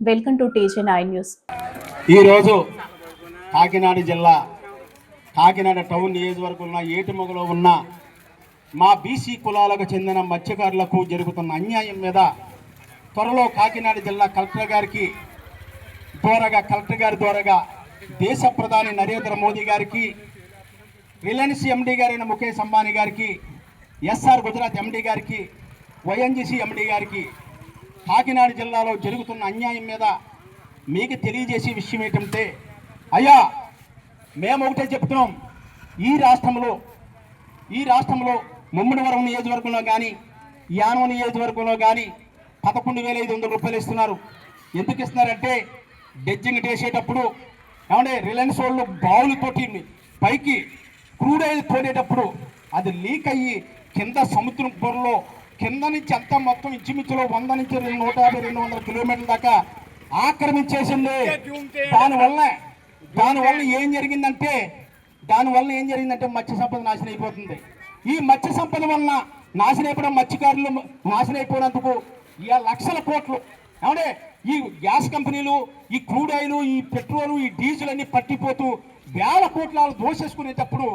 Welcome to teacher nine news ఈరోజు కాకినాడ జిల్లా Kakinada town నియోజకవర్గంలో ఏటిమొగలో ఉన్న మా బీసీ కులాలకు చెందిన మత్స్యకారులకు జరుగుతున్న అన్యాయం మీద త్వరలో కాకినాడ జిల్లా కలెక్టర్ గారికి ద్వారాగా కలెక్టర్ గారి ద్వారాగా దేశ ప్రధాని నరేంద్ర మోదీ గారికి రిలయన్స్ ఎండీ గారైన ముఖేష్ అంబానీ గారికి ఎస్ఆర్ గుజరాత్ ఎండీ గారికి వైఎన్జిసి ఎండీ గారికి కాకినాడ జిల్లాలో జరుగుతున్న అన్యాయం మీద మీకు తెలియజేసే విషయం ఏంటంటే అయ్యా మేము ఒకటే చెప్తున్నాం. ఈ రాష్ట్రంలో ఈ రాష్ట్రంలో ముమ్మడివరం నియోజకవర్గంలో కానీ యానం నియోజకవర్గంలో కానీ పదకొండు వేల ఐదు వందల రూపాయలు ఇస్తున్నారు. ఎందుకు ఇస్తున్నారంటే డెడ్జింగ్ వేసేటప్పుడు ఏమంటే రిలయన్స్ వాళ్ళు బావులతోటి పైకి క్రూడ్ ఆయిల్ తోడేటప్పుడు అది లీక్ అయ్యి కింద సముద్రం పొరలో కింద నుంచి అంతా మొత్తం ఇంచుమించులో వంద నుంచి రెండు నూట యాభై రెండు వందల కిలోమీటర్ల దాకా ఆక్రమించేసింది. దానివల్ల దానివల్ల ఏం జరిగిందంటే దానివల్ల ఏం జరిగిందంటే మత్స్య సంపద నాశనం అయిపోతుంది. ఈ మత్స్య సంపద వలన నాశనం అయిపోవడం మత్స్యకారులు నాశనం అయిపోయినందుకు లక్షల కోట్లు. ఏమంటే ఈ గ్యాస్ కంపెనీలు ఈ క్రూడ్ ఆయిల్ ఈ పెట్రోల్ ఈ డీజిల్ అన్ని పట్టిపోతూ వేల కోట్ల దోసేసుకునేటప్పుడు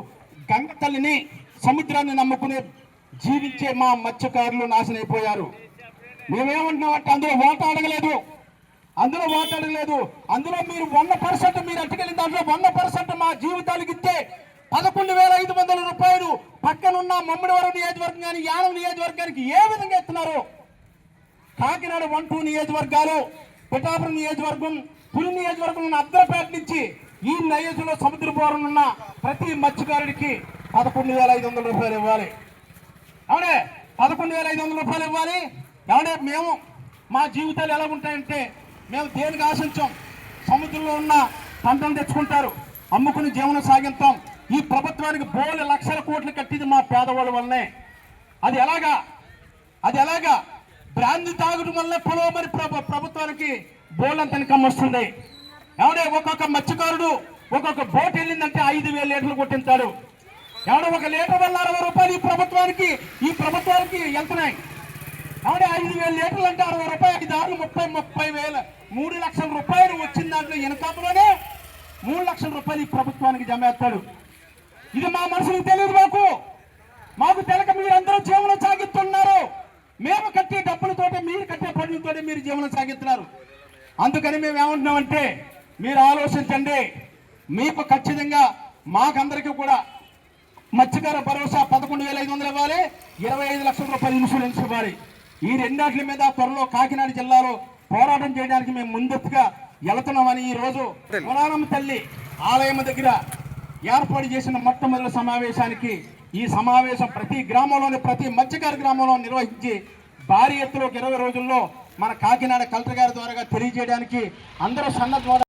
గంగ తల్లిని సముద్రాన్ని నమ్ముకునే జీవించే మా మత్స్యకారులు నాశనం అయిపోయారు. మేమేమంటున్నామంటే అందులో ఓట అడగలేదు. అందులో మాట్లాడలేదు. అందులో మీరు వంద పర్సెంట్ మీరు అట్టుకెళ్ళిన దాంట్లో వంద పర్సెంట్ మా జీవితాలకు ఇస్తే పదకొండు వేల ఐదు వందల రూపాయలు పక్కనున్న మమ్మడివరం నియోజకవర్గం కానీ యానం నియోజకవర్గానికి ఏ విధంగా ఇస్తున్నారు? కాకినాడ వన్ టూ నియోజకవర్గాలు పిఠాపురం నియోజకవర్గం పులి నియోజకవర్గం ఉన్న అద్దరపేట నుంచి ఈ నయోజులో సముద్ర పోరం ఉన్న ప్రతి మత్స్యకారుడికి పదకొండు వేల ఐదు వందల రూపాయలు ఇవ్వాలి. అవునే? పదకొండు వేల ఐదు వందల రూపాయలు ఇవ్వాలి. ఎవడే మేము మా జీవితాలు ఎలా ఉంటాయంటే మేము దేనికి ఆశించాం? సముద్రంలో ఉన్న పంటను తెచ్చుకుంటారు. అమ్ముకుని జీవనం సాగిస్తాం. ఈ ప్రభుత్వానికి బోలు లక్షల కోట్లు కట్టింది మా పేదవాళ్ళ వల్లనే. అది ఎలాగా? అది ఎలాగా? బ్రాంతి తాగడం వల్ల పొలవమని ప్రభు ప్రభుత్వానికి బోలంత ఇన్కమ్ వస్తుంది. ఎవడే ఒక్కొక్క మత్స్యకారుడు ఒక్కొక్క బోట్ వెళ్ళిందంటే ఐదు వేల లీటర్లు కొట్టించాడు. ఎవడో ఒక లీటర్ వల్ల అరవై రూపాయలు ఈ ప్రభుత్వానికి ఈ ప్రభుత్వానికి వెళ్తున్నాయి. ఎవడే ఐదు వేల లీటర్లు అంటే అరవై రూపాయలు ఐదు ఆరు ముప్పై ముప్పై వేల. మూడు లక్షల రూపాయలు వచ్చిన దాంట్లో ఇన్కమ్లోనే మూడు లక్షల రూపాయలు ఈ ప్రభుత్వానికి జమేస్తాడు ఇది మా మనసులకు తెలియదు మాకు. మాకు తెలక మీరు అందరూ జీవనం సాగిస్తున్నారు. మేము కట్టే డబ్బులతోటి మీరు కట్టే పనులతోటి మీరు జీవనం సాగిస్తున్నారు. అందుకని మేము ఏమంటున్నామంటే మీరు ఆలోచించండి. మీకు ఖచ్చితంగా మాకందరికీ కూడా మత్స్యకార భరోసా పదకొండు వేల ఐదు వందలు ఇవ్వాలి. ఇరవై ఐదు లక్షల రూపాయలు ఇన్సూరెన్స్ ఇవ్వాలి. ఈ రెండాట్ల మీద త్వరలో కాకినాడ జిల్లాలో పోరాటం చేయడానికి మేము ముందెత్తుగా వెళుతున్నామని ఈ రోజు పురాణం తల్లి ఆలయం దగ్గర ఏర్పాటు చేసిన మొట్టమొదటి సమావేశానికి ఈ సమావేశం ప్రతి గ్రామంలోని ప్రతి మత్స్యకార గ్రామంలో నిర్వహించి భారీ ఎత్తులో ఇరవై రోజుల్లో మన కాకినాడ కలెక్టర్ గారి ద్వారా తెలియజేయడానికి అందరూ సన్నద్ధ